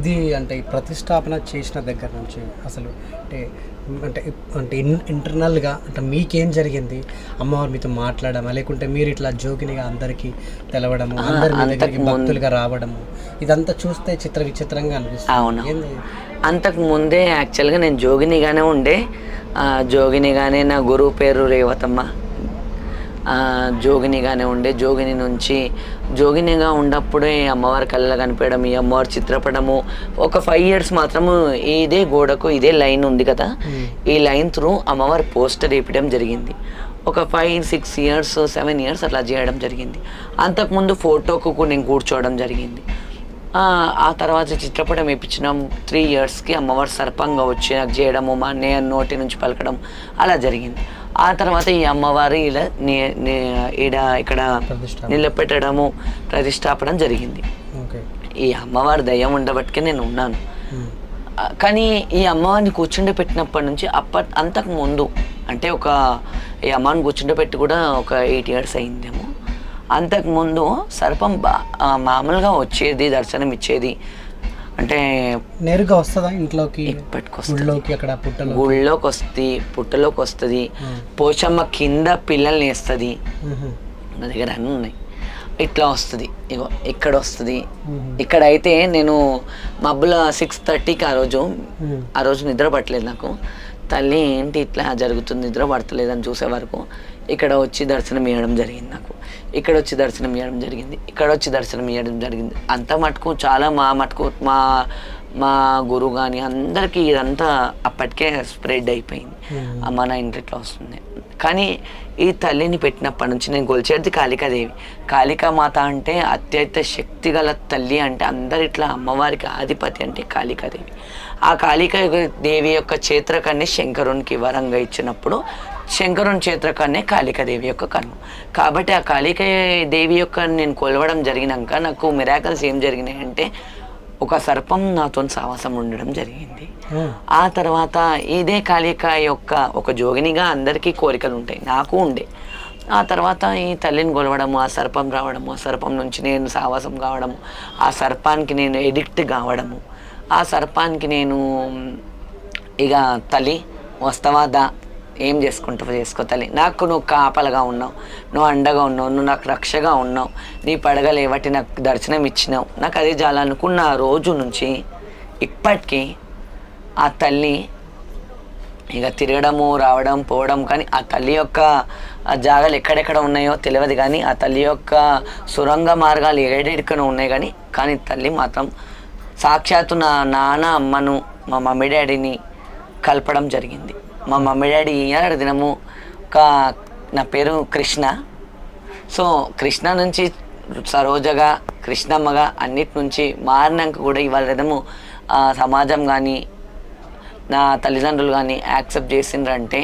ఇది అంటే ఈ ప్రతిష్టాపన చేసిన దగ్గర నుంచి అసలు అంటే అంటే అంటే ఇన్- ఇంటర్నల్గా అంటే మీకేం జరిగింది? అమ్మవారు మీతో మాట్లాడమా? లేకుంటే మీరు ఇట్లా జోగినిగా అందరికీ తెలవడము అందరి మీ దగ్గరికి భక్తులుగా రావడము ఇదంతా చూస్తే చిత్ర విచిత్రంగా అనిపిస్తుంది. అంతకు ముందే యాక్చువల్గా నేను జోగినిగానే ఉండే. జోగినిగానే నా గురువు పేరు రేవతమ్మ. జోగినిగానే ఉండే. జోగిని నుంచి జోగినిగా ఉన్నప్పుడే అమ్మవారి కళ్ళ కనిపించడం ఈ అమ్మవారి చిత్రపటము. ఒక ఫైవ్ ఇయర్స్ మాత్రము ఇదే గోడకు ఇదే లైన్ ఉంది కదా? ఈ లైన్ త్రూ అమ్మవారి పోస్టర్ వేయడం జరిగింది. ఒక five six years seven years అట్లా చేయడం జరిగింది. అంతకుముందు ఫోటోకు నేను కూర్చోవడం జరిగింది. ఆ ఆ తర్వాత చిత్రపటం వేయించినాం త్రీ ఇయర్స్కి అమ్మవారు సర్పంగా వచ్చి నాకు చేయడము మా అన్నయ్య నోటి నుంచి పలకడం అలా జరిగింది. ఆ తర్వాత ఈ అమ్మవారు ఇలా ఈడ ఇక్కడ. నిలబెట్టడము ప్రతిష్టాపన జరిగింది. ఈ అమ్మవారి దయ్యం ఉండబట్టికే నేను ఉన్నాను. కానీ ఈ అమ్మవారిని కూర్చుండే పెట్టినప్పటి నుంచి అప్పట్ అంతకు ముందు అంటే ఒక ఈ అమ్మవారిని కూర్చుండే పెట్టి కూడా ఒక ఎయిట్ ఇయర్స్ అయిందేమో. అంతకు ముందు సర్పం బా- మామూలుగా వచ్చేది దర్శనం ఇచ్చేది అంటే నేరుగా వస్తుందా ఇంట్లోకి? ఇప్పటికొస్తుంది. అక్కడ పుట్టలో గుళ్ళోకి వస్తుంది పుట్టలోకి వస్తుంది పోచమ్మ కింద పిల్లల్ని వేస్తుంది. నా దగ్గర అన్నీ ఉన్నాయి. ఇట్లా వస్తుంది. ఇగో ఇక్కడ వస్తుంది. ఇక్కడ అయితే నేను మబ్బుల సిక్స్ థర్టీకి ఆ రోజు. ఆ రోజు నిద్ర పట్టలేదు నాకు. తల్లి ఏంటి ఇట్లా జరుగుతుంది? నిద్ర పడతలేదని చూసే వరకు ఇక్కడ వచ్చి దర్శనం ఇవ్వడం జరిగింది నాకు. ఇక్కడ వచ్చి దర్శనం ఇవ్వడం జరిగింది. ఇక్కడ వచ్చి దర్శనం ఇవ్వడం జరిగింది. అంత మటుకు చాలా మా మటుకు మా మా గురువు కానీ అందరికీ ఇదంతా అప్పటికే స్ప్రెడ్ అయిపోయింది. అమ్మ నా ఇంటి ఇట్లా వస్తుంది. కానీ ఈ తల్లిని పెట్టినప్పటి నుంచి నేను గొలిచేది కాళికాదేవి కాళికామాత అంటే అత్యంత శక్తిగల తల్లి అంటే అందరిట్లా అమ్మవారికి ఆధిపతి అంటే కాళికాదేవి ఆ కాళికా దేవి యొక్క చేత్రకాన్ని శంకరునికి వరంగా ఇచ్చినప్పుడు శంకరుని చేత్రకాన్నే కాళికాదేవి యొక్క కన్ను. కాబట్టి ఆ కాళికా దేవి యొక్క నేను కొలవడం జరిగినాక నాకు మిరాకల్స్ ఏం జరిగినాయంటే అంటే ఒక సర్పం నాతో సావాసం ఉండడం జరిగింది. ఆ. తర్వాత ఇదే కాళిక యొక్క ఒక జోగినిగా అందరికీ కోరికలు ఉంటాయి. నాకు ఉండే. ఆ తర్వాత ఈ తల్లిని కొలవడము ఆ సర్పం రావడము ఆ సర్పం నుంచి నేను సావాసం కావడము ఆ సర్పానికి నేను ఎడిక్ట్ కావడము ఆ సర్పానికి నేను ఇక తల్లి వస్తావా దా ఏం చేసుకుంటావు చేసుకో తల్లి. నాకు నువ్వు కాపలగా ఉన్నావు నువ్వు అండగా ఉన్నావు నువ్వు నాకు రక్షగా ఉన్నావు నీ పడగలేవటి నాకు దర్శనం ఇచ్చినావు నాకు అదే చాలనుకున్న ఆ రోజు నుంచి ఇప్పటికీ ఆ తల్లి ఇక తిరగడము రావడం పోవడం కానీ ఆ తల్లి యొక్క జాగాలు ఎక్కడెక్కడ ఉన్నాయో తెలియదు కానీ ఆ తల్లి యొక్క సురంగ మార్గాలు ఏడెక్కన ఉన్నాయి కానీ కానీ తల్లి మాత్రం సాక్షాత్తు నా నాన్న అమ్మను మా మమ్మీ డాడీని కలపడం జరిగింది. మా మమ్మీ డాడీ ఈనాడు దినము ఒక నా పేరు కృష్ణ. సో కృష్ణ నుంచి సరోజగా కృష్ణమ్మగా అన్నిటి నుంచి మారినాక కూడా ఇవాళ దినము సమాజం కానీ నా తల్లిదండ్రులు కానీ యాక్సెప్ట్ చేసిండ్రంటే